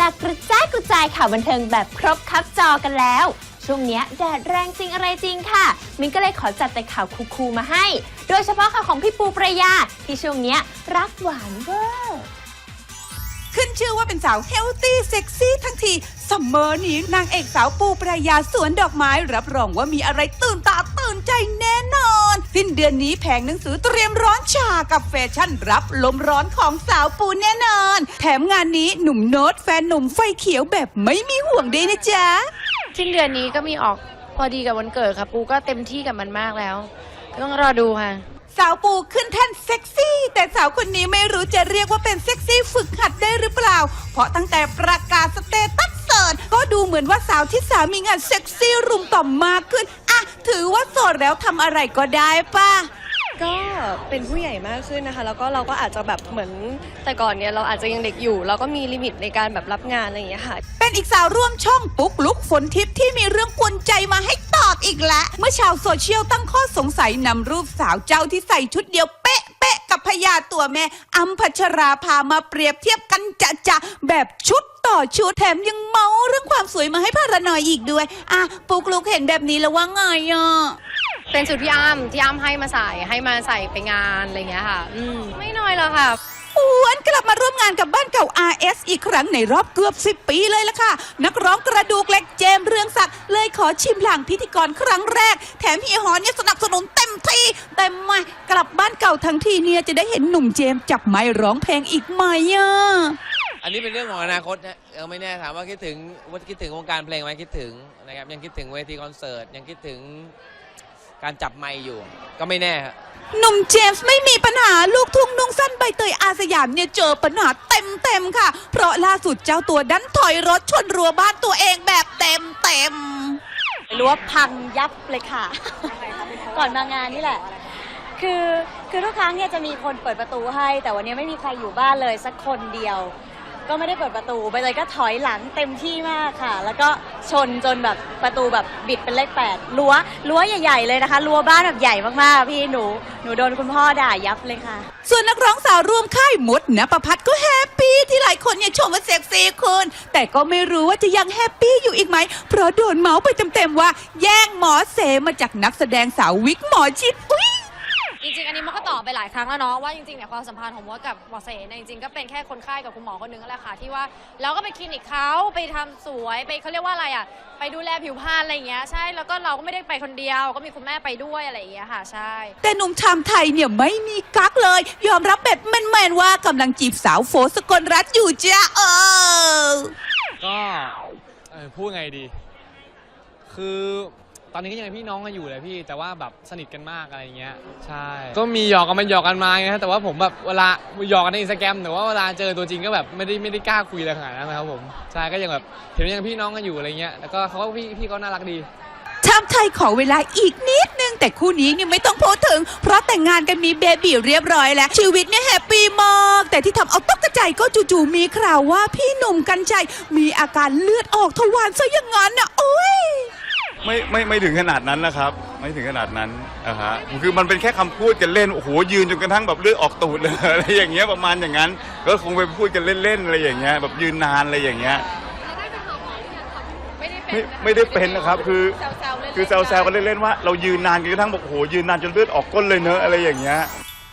ลากระจายกระจายข่าวบันเทิงแบบครบคับจอกันแล้ว ช่วงเนี้ยแดดแรงจริงอะไรจริงค่ะ มิ้นก็เลยขอจัดแต่ข่าวคูลๆมาให้ โดยเฉพาะข่าวของพี่ปูประยาที่ช่วงเนี้ยรักหวานเวอร์ ขึ้นชื่อว่าเป็นสาวเฮลตี้เซ็กซี่ทั้งทีซัมเมอร์นี้นางเอกสาวปูปรายาสวนดอกไม้ รับรองว่ามีอะไรตื่นตาตื่นใจแน่ สิ้นเดือนนี้แผงหนังสือเตรียมร้อนชากับแฟชั่นรับลมร้อนของสาวปูแน่นอน แถมงานนี้หนุ่มโน้ตแฟนหนุ่มไฟเขียวแบบไม่มีห่วงด้วยนะจ๊ะ สิ้นเดือนนี้ก็มีออกพอดีกับวันเกิดค่ะปูก็เต็มที่กับมันมากแล้ว ก็ต้องรอดูค่ะ สาวปูขึ้นแท่นเซ็กซี่ แต่สาวคนนี้ไม่รู้จะเรียกว่าเป็นเซ็กซี่ฝึกหัดได้หรือเปล่า เพราะตั้งแต่ประกาศสเตตัสโสดก็ดูเหมือนว่าสาวที่สามีงานเซ็กซี่รุมต่อมมากขึ้นอะ ถือว่าโสดแล้วทำอะไรก็ได้ป่ะ ก็เป็นผู้ใหญ่มากขึ้นนะคะ แล้วก็เราก็อาจจะแบบเหมือนแต่ก่อนเนี่ยเราอาจจะยังเด็กอยู่ เราก็มีลิมิตในการแบบรับงานอะไรอย่างเงี้ยค่ะ เป็นอีกสาวร่วมช่องปุ๊กลุกฝนทิพย์ที่มีเรื่องกวนใจมาให้ตอบอีกแล้ว เมื่อชาวโซเชียลตั้งข้อสงสัยนำรูปสาวเจ้าที่ใส่ชุดเดียวเป๊ะเป๊ะกับพญาตัวแม่อัมพัชราภามาเปรียบเทียบกันจะจะๆแบบชุด ต่อชุดแถมยังเมาเรื่องความสวยมาให้พารานอยอีกด้วย อะปุ๊กลุกเห็นแบบนี้แล้วว่าไงอะ เป็นสูตรพี่อ้ำที่อ้ำให้มาใส่ให้มาใส่ไปงานอะไรอย่างเงี้ยค่ะ อืมไม่น้อยแล้วค่ะหวนกลับมาร่วมงานกับบ้านเก่า RS อีกครั้งในรอบเกือบ 10 ปีเลยล่ะค่ะ นักร้องกระดูกเหล็กเจมส์เรืองศักดิ์เลยขอชิมหลังพิธีกรครั้งแรก แถมเฮียฮอนเนี่ยสนับสนุนเต็มที่แต่ไม่กลับบ้านเก่าทั้งทีเนี่ยจะได้เห็นหนุ่มเจมส์จับไม้ร้องเพลงอีกไหมอะ อันนี้เป็นเรื่องของอนาคตนะยังไม่แน่ถามว่าคิดถึงว่าคิดถึงวงการเพลงไหมคิดถึงนะครับยังคิดถึงเวทีคอนเสิร์ตยังคิดถึงการจับไมค์อยู่ ก็ไม่แน่ครับหนุ่มเจมส์ไม่มีปัญหาลูกทุ่งนุ่งสั้นใบเตยอาสยามเนี่ยเจอปัญหาเต็มเต็มๆค่ะ เพราะล่าสุดเจ้าตัวดันถอยรถชนรั้วบ้านตัวเองแบบเต็มเต็มๆ รั้วพังยับเลยค่ะ ก่อนมางานนี่แหละ คือคือทุกครั้งเนี่ยจะมีคนเปิดประตูให้ แต่วันนี้ไม่มีใครอยู่บ้านเลยสักคนเดียว ก็ไม่ได้เปิดประตูใบเตยก็ถอยหลังเต็มที่มากค่ะ แล้วก็ชนจนแบบประตูแบบบิดเป็นเลขแปดรั้วรั้วใหญ่ๆเลยนะคะรั้วบ้านแบบใหญ่มากๆพี่หนูหนูโดนคุณพ่อด่ายับเลยค่ะ ส่วนนักร้องสาวร่วมค่ายมดนะประพัดก็แฮปปี้ที่หลายคนเนี่ยชมว่าเซ็กซี่คุณแต่ก็ไม่รู้ว่าจะยังแฮปปี้อยู่อีกไหมเพราะโดนเมาส์ไปเต็มๆว่า แย่งหมอเสมาจากนักแสดงสาววิกหมอชิดอุ๊ย จริงๆ อันนี้มันก็ตอบไปหลายครั้งแล้วเนาะว่าจริงๆเนี่ยความสัมพันธ์ของมดกับหมอเสเนี่ยจริงๆก็เป็นแค่คนไข้กับคุณหมอคนหนึงนั่นแหละค่ะที่ว่าเราก็ไปคลินิกเขาไปทำสวยไปเขาเรียกว่าอะไรอะไปดูแลผิวพรรณอะไรอย่างเงี้ยใช่แล้วก็เราก็ไม่ได้ไปคนเดียว ก็มีคุณแม่ไปด้วยอะไรอย่างเงี้ยค่ะใช่ แต่หนุ่มชามไทยเนี่ยไม่มีกักเลย ยอมรับแบบแมนๆว่ากำลังจีบสาวโฟสกลรัฐอยู่จ้าเออ ก็เอ่อพูดไงดี คือ ตอนนี้ก็ยังเป็นพี่น้องกันอยู่เลยพี่ แต่ว่าแบบสนิทกันมากอะไรเงี้ย ใช่ ก็มีหยอกกันมาหยอกกันมาไงฮะแต่ว่าผมแบบเวลาหยอกกันในอินสตาแกรมแต่ว่าเวลาเจอตัวจริงก็แบบไม่ได้ไม่ได้กล้าคุยอะไรขนาดนั้นนะครับผมใช่ก็ยังแบบเห็นว่ายังพี่น้องกันอยู่อะไรเงี้ยแล้วก็เขาก็พี่พี่เขาน่ารักดี ชามไทยขอเวลาอีกนิดนึง แต่คู่นี้เนี่ยไม่ต้องพูดถึง เพราะแต่งงานกันมีเบบีเรียบร้อยแล้ว ชีวิตเนี่ยแฮปปี้มาก แต่ที่ทำเอาตกใจก็จู่ๆมีข่าวว่าพี่หนุ่มกัญชัยมีอาการเลือดออกทวารซะอย่างนั้นนะโอ้ย ไม่ไม่ไม่ถึงขนาดนั้นนะครับ ไม่ถึงขนาดนั้นนะฮะคือมันเป็นแค่คำพูดกันเล่นโอ้โหยืนจนกระทั่งแบบเลือดออกตูดเลยอะไรอย่างเงี้ยประมาณอย่างนั้น ก็คงไปพูดกันเล่นๆอะไรอย่างเงี้ยแบบยืนนานอะไรอย่างเงี้ย ไม่ไม่ได้เป็นนะครับคือคือแซวๆกันเล่นๆว่าเรายืนนานจนกระทั่งบอกโอ้โหยืนนานจนเลือดออกก้นเลยเนอะอะไรอย่างเงี้ย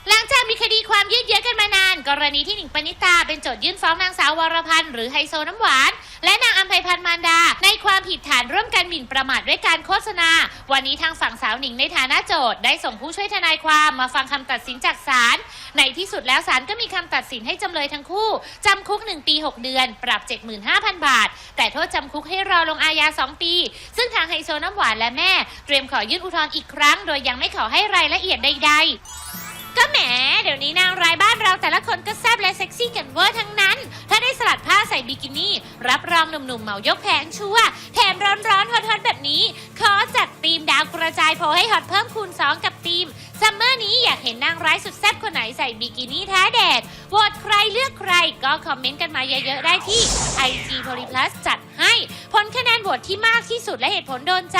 หลังจากมีคดีความยืดเยื้อกันมานาน กรณีที่หนิงปณิตาเป็นโจทยื่นฟ้องนางสาววรพันธ์หรือไฮโซน้ำหวาน และนางอัมภัยพันธ์มารดา ในความผิดฐานร่วมกันหมิ่นประมาทด้วยการโฆษณา วันนี้ทางฝั่งสาวหนิงในฐานะโจทย์ได้ส่งผู้ช่วยทนายความมาฟังคำตัดสินจากศาลในที่สุดแล้วศาลก็มีคำตัดสินให้จำเลยทั้งคู่จำคุก 1 ปี 6 เดือน ปรับ 75,000 บาท แต่โทษจำคุกให้รอลงอาญา 2 ปี ซึ่งทางไฮโซน้ำหวานและแม่ เตรียมขอยื่นอุทธรณ์อีกครั้ง โดยยังไม่ขอให้รายละเอียดใดๆ ก็แหม เดี๋ยวนี้นางร้ายบ้านเราแต่ละคนก็แซ่บและเซ็กซี่กันเวอร์ทั้งนั้น ถ้าได้สลัดผ้าใส่บิกินี่ รับรองหนุ่มๆเหมายกแผงชัวแถมร้อนๆฮอตๆแบบนี้ ขอจัดทีมดาวกระจายโพลให้ฮอตเพิ่มคูณ 2 กับทีมซัมเมอร์นี้อยากเห็นนางร้ายสุดแซ่บคนไหนใส่บิกินี่ท้าแดดโหวตใครเลือกใครก็คอมเมนต์กันมาเยอะๆได้ที่ IG p o l y Plus จัดให้ ผลคะแนนโหวตที่มากที่สุดและเหตุผลโดนใจ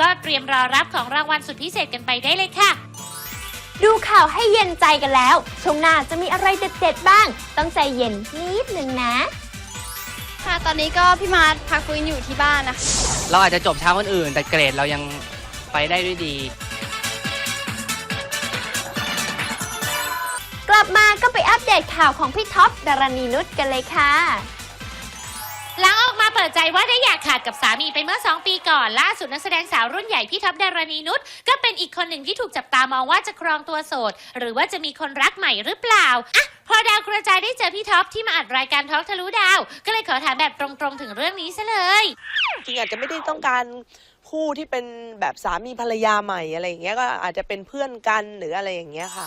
ก็เตรียมรอรับของรางวัลสุดพิเศษกันไปได้เลยค่ะ ดูข่าวให้เย็นใจกันแล้ว ช่วงหน้าจะมีอะไรเด็ดๆบ้าง ต้องใจเย็นนิดนึงนะ ค่ะ ตอนนี้ก็พี่มาร์ทพักฟื้นอยู่ที่บ้านนะคะ เราอาจจะจบช้าคนอื่น แต่เกรดเรายังไปได้ด้วยดี กลับมาก็ไปอัปเดตข่าวของพี่ท็อปดารณีนุชกันเลยค่ะ หลังออกมาเปิ ดใจว่าได้อยากขาดกับสามีไปเมื่อ 2 ปีก่อน ล่าสุดนักแสดงสาวรุ่นใหญ่พี่ท็อปดารณีนุชก็เป็นอีกคนหนึ่งที่ถูกจับตามองว่าจะครองตัวโสด หรือว่าจะมีคนรักใหม่หรือเปล่าอะพอดาวกระจายได้เจอพี่ท็อปที่มาอัดรายการท็อกทะลุดาว ก็เลยขอถามแบบตรงๆถึงเรื่องนี้ซะเลย จริงอาจจะไม่ได้ต้องการคู่ที่เป็นแบบสามีภรรยาใหม่อะไรอย่างเงี้ยก็อาจจะเป็นเพื่อนกันหรืออะไรอย่างเงี้ยค่ะ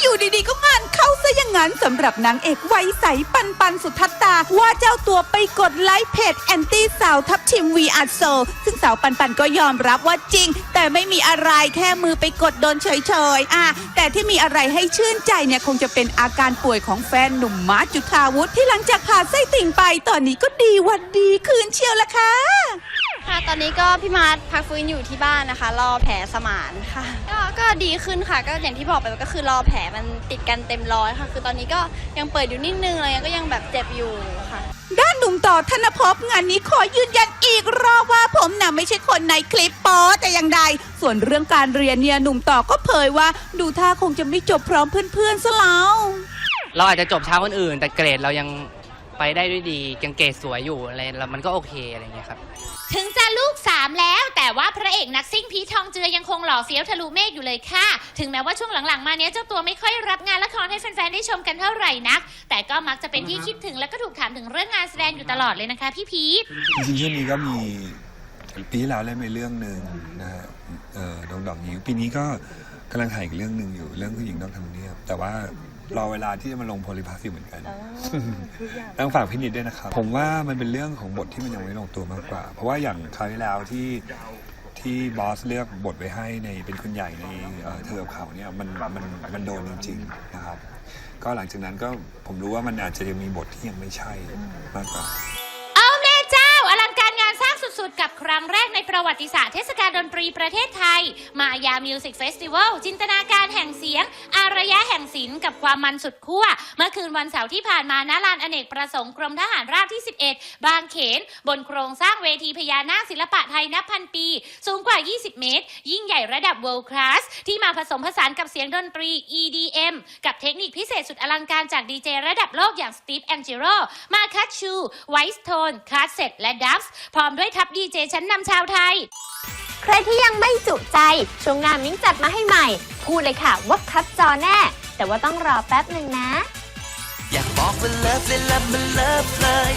อยู่ดีๆ ก็งานเข้าซะอย่างนั้นสำหรับนางเอกไวยใสปันปันสุทัศตา ว่าเจ้าตัวไปกดไลค์เพจแอนตี้สาวทับทิมวีอาร์โซซึ่งสาวปันปันก็ยอมรับว่าจริง แต่ไม่มีอะไรแค่มือไปกดโดนเฉยๆอะแต่ที่มีอะไรให้ชื่นใจเนี่ยคงจะเป็นอาการป่วยของแฟนหนุ่มมาร์จุธาวุฒิที่หลังจากผ่าไส้ติ่งไปตอนนี้ก็ดีวันดีคืนเชียวละค่ะ ค่ะตอนนี้ก็พี่มาร์ทพักฟื้นอยู่ที่บ้านนะคะ รอแผลสมานค่ะ ก็ก็ดีขึ้นค่ะ ก็อย่างที่บอกไปก็คือรอแผลมันติดกันเต็มร้อยค่ะ คือตอนนี้ก็ยังเปิดอยู่นิดนึงอะไรเงี้ยก็ยังแบบเจ็บอยู่ค่ะ ด้านหนุ่มต่อธนภพงานนี้ขอยืนยันอีกรอบว่าผมน่ะไม่ใช่คนในคลิปโป๊แต่อย่างใด ส่วนเรื่องการเรียนเนี่ยหนุ่มต่อก็เผยว่า ดูท่าคงจะไม่จบพร้อมเพื่อนๆซะแล้ว เราอาจจะจบช้าคนอื่น แต่เกรดเรายัง ไปได้ด้วยดียังเกรดสวยอยู่อะไรแล้วมันก็โอเคอะไรอย่างเงี้ยครับ ถึงจะลูก 3 แล้ว แต่ว่าพระเอกนักซิ่งพีททองเจือยังคงหล่อเฟี้ยวทะลุเมฆอยู่เลยค่ะ ถึงแม้ว่าช่วงหลังๆ มาเนี้ยเจ้าตัวไม่ค่อยรับงานละครให้แฟนๆได้ชมกันเท่าไหร่นัก แต่ก็มักจะเป็นที่คิดถึงและก็ถูกถามถึงเรื่องงานแสดงอยู่ตลอดเลยนะคะพี่พีทจริงๆช่วงนี้ก็มีปีที่แล้วเล่นไปเรื่องหนึ่งนะฮะเอ่อดงดอกนิ้วปีนี้ก็กำลังถ่ายอีกเรื่องหนึ่งอยู่เรื่องผู้หญิงนอกทำเนียบแต่ว่า รอเวลาที่จะมาลงโพลิพัสอยู่เหมือนกัน ต้องฝากพี่นิดด้วยนะครับ ผมว่ามันเป็นเรื่องของบทที่มันยังไม่ลงตัวมากกว่า เพราะว่าอย่างคราวที่แล้วที่ที่บอสเลือกบทไว้ให้ในเป็นคุณใหญ่ในเอ่อเธอกับเขาเนี่ยมันมันมันโดนจริงๆนะครับ ก็หลังจากนั้นก็ผมรู้ว่ามันอาจจะยังมีบทที่ยังไม่ใช่มากกว่าเอาแม่เจ้าอลังการงานสร้างสุดๆ กับครั้งแรกในประวัติศาสตร์เทศกาลดนตรีประเทศไทย มายามิวสิกเฟสติวัลจินตนาการแห่งเสียง อารยะแห่งศิลป์กับความมันสุดขั้วเมื่อคืนวันเสาร์ที่ผ่านมาณลานอเนกประสงค์กรมทหารราบที่ 11 บางเขน บนโครงสร้างเวทีพญานาคศิลปะไทยนับพันปี สูงกว่า 20 เมตร ยิ่งใหญ่ระดับ world class ที่มาผสมผสานกับเสียงดนตรี EDM กับเทคนิคพิเศษสุดอลังการจากดีเจระดับโลกอย่างสตีฟแองจิโรมาคัตชู ไวส์โทนคาสเซ็ตและดับส์พร้อมด้วยทัพดีเจชั้นนำชาวไทย ใครที่ยังไม่จุใจ ช่วงหน้ามิ้งจัดมาให้ใหม่ พูดเลยค่ะว่าคัดจอแน่ แต่ว่าต้องรอแป๊บหนึ่งนะ อยากบอกว่าเลิฟเลยเลิฟมันเลิฟเลย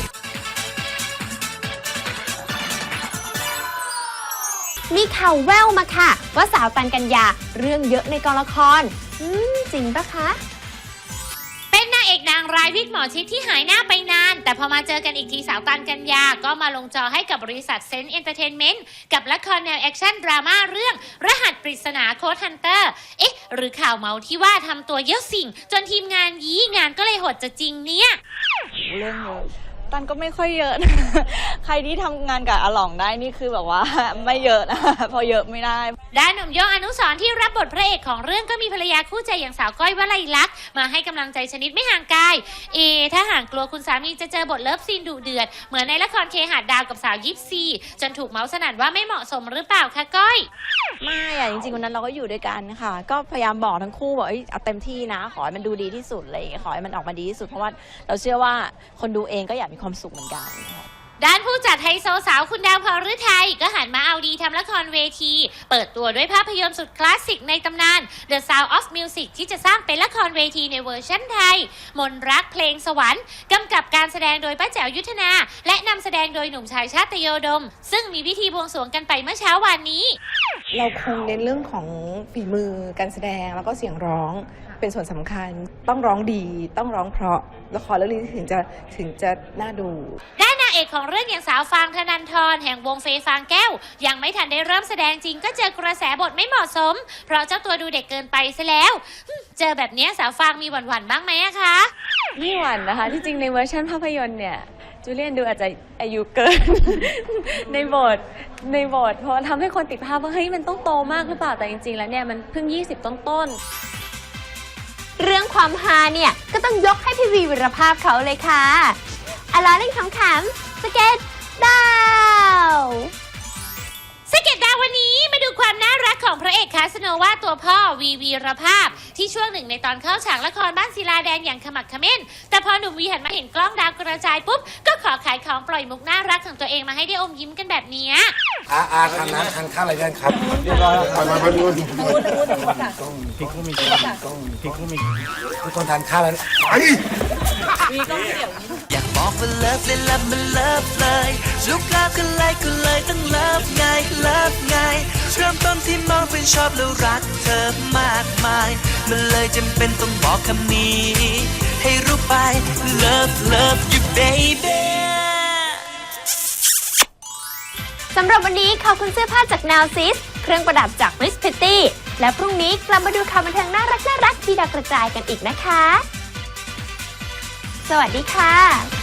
มีข่าวแววมาค่ะ ว่าสาวตันกัญญาเรื่องเยอะในกองละคร อืม จริงปะคะเป็นนางเอกนางร้ายวิกหมอชิดที่หายหน้าไปนาน แต่พอมาเจอกันอีกทีสาวตันกัญญาก็มาลงจอให้กับบริษัทเซนต์เอนเตอร์เทนเมนต์กับละครแนวแอคชั่นดราม่าเรื่อง รหัสปริศนาโค้ดฮันเตอร์ เอ๊ะ หรือข่าวเมาที่ว่าทำตัวเยอะสิ่ง จนทีมงานยี้งานก็เลยหดจะจริงเนี่ย เรื่องเยอะ ตันก็ไม่ค่อยเยอะนะ ใครที่ทำงานกับอาหลองได้นี่คือแบบว่า ไม่เยอะนะเพอเยอะไม่ได้ ด้านหนุ่มโยงอนุสรณ์ที่รับบทพระเอกของเรื่องก็มีภรรยาคู่ใจอย่างสาวก้อยวลัยลักษณ์มาให้กำลังใจชนิดไม่ห่างกาย เอ ถ้าห่างกลัวคุณสามีจะเจอบทเลิฟซีนดุเดือด เหมือนในละครเคหาดดาวกับสาวยิปซีจนถูกเมาส์สนั่นว่าไม่เหมาะสมหรือเปล่าคะก้อย ไม่อะจริงๆวันนั้นเราก็อยู่ด้วยกันค่ะ ก็พยายามบอกทั้งคู่บอกเอ้ยเอาเต็มที่นะ ขอให้มันดูดีที่สุดอะไรอย่างเลยขอให้มันออกมาดีที่สุดเพราะว่าเราเชื่อว่าคนดูเองก็อยากมีความสุขเหมือนกันค่ะ ด้านผู้จัดไฮโซสาวคุณดาวพรฤทัยก็หันมาเอาดีทำละครเวที เปิดตัวด้วยภาพยนตร์สุดคลาสสิกในตำนาน The Sound of Music ที่จะสร้างเป็นละครเวทีในเวอร์ชันไทย มนรักเพลงสวรรค์กำกับการแสดงโดยป้าแจ๋วยุทธนา และนำแสดงโดยหนุ่มชายชาติโยดม ซึ่งมีพิธีบวงสรวงกันไปเมื่อเช้าวานนี้ เราคงเน้นเรื่องของฝีมือการแสดงแล้วก็เสียงร้องเป็นส่วนสำคัญ ต้องร้องดีต้องร้องเพราะละครเรื่องนี้ถึงจะถึงจะน่าดู ด้านนางเอกของเรื่องอย่างสาวฟางธนันทรแห่งวงเฟยฟางแก้ว ยังไม่ทันได้เริ่มแสดงจริงก็เจอกระแสบทไม่เหมาะสม เพราะเจ้าตัวดูเด็กเกินไปซะแล้วหึเจอแบบเนี้ยสาวฟางมีหวั่นๆบ้างไหมอะคะ ไม่หวั่นนะคะที่จริงในเวอร์ชันภาพยนตร์เนี่ยจูเลียนดูอาจจะอายุเกิน ในบท ในบทเพราะทำให้คนติดภาพว่าเฮ้ยมันต้องโตมากหรือเปล่าแต่จริงๆ แล้วเนี่ยมันเพิ่ง 20 ต้นเรื่องความฮาเนี่ย ก็ต้องยกให้พี่วีวิรภาพเขาเลยค่ะอาลาเล่นขำๆสเก็ตดาว ของพระเอกคาสโนวาตัวพ่อวีวีรภาพ ที่ช่วงหนึ่งในตอนเข้าฉากละครบ้านศิลาแดงอย่างขมักเขม้น แต่พอหนุ่มวีหันมาเห็นกล้องดาวกระจายปุ๊บ ก็ขอขายของปล่อยมุกน่ารักของตัวเองมาให้ได้อมยิ้มกันแบบเนี้ย อาอาทานน้ำทานข้าวอะไรกันครับเรียบร้อยแล้วไปมาไปดูต้องพริกก็มีต้องพริกก็มีทุกคนทานข้าวแล้วไอ้อยากบอกว่าเลิฟเลยเลิฟมันเลิฟเลยลูกกราฟก็เลยก็เลยต้องเลิฟไงเลิฟไงเริ่มต้นที่มองเป็นชอบแล้วรักเธอมากมาย มันเลยจำเป็นต้องบอกคำนี้ ให้รู้ไป love love you baby สำหรับวันนี้ขอบคุณเสื้อผ้าจากนาวซิส เครื่องประดับจากมิสพิตตี้และพรุ่งนี้กลับมาดูข่าวบันเทิงน่ารักน่ารักที่ดาวกระจายกันอีกนะคะ สวัสดีค่ะ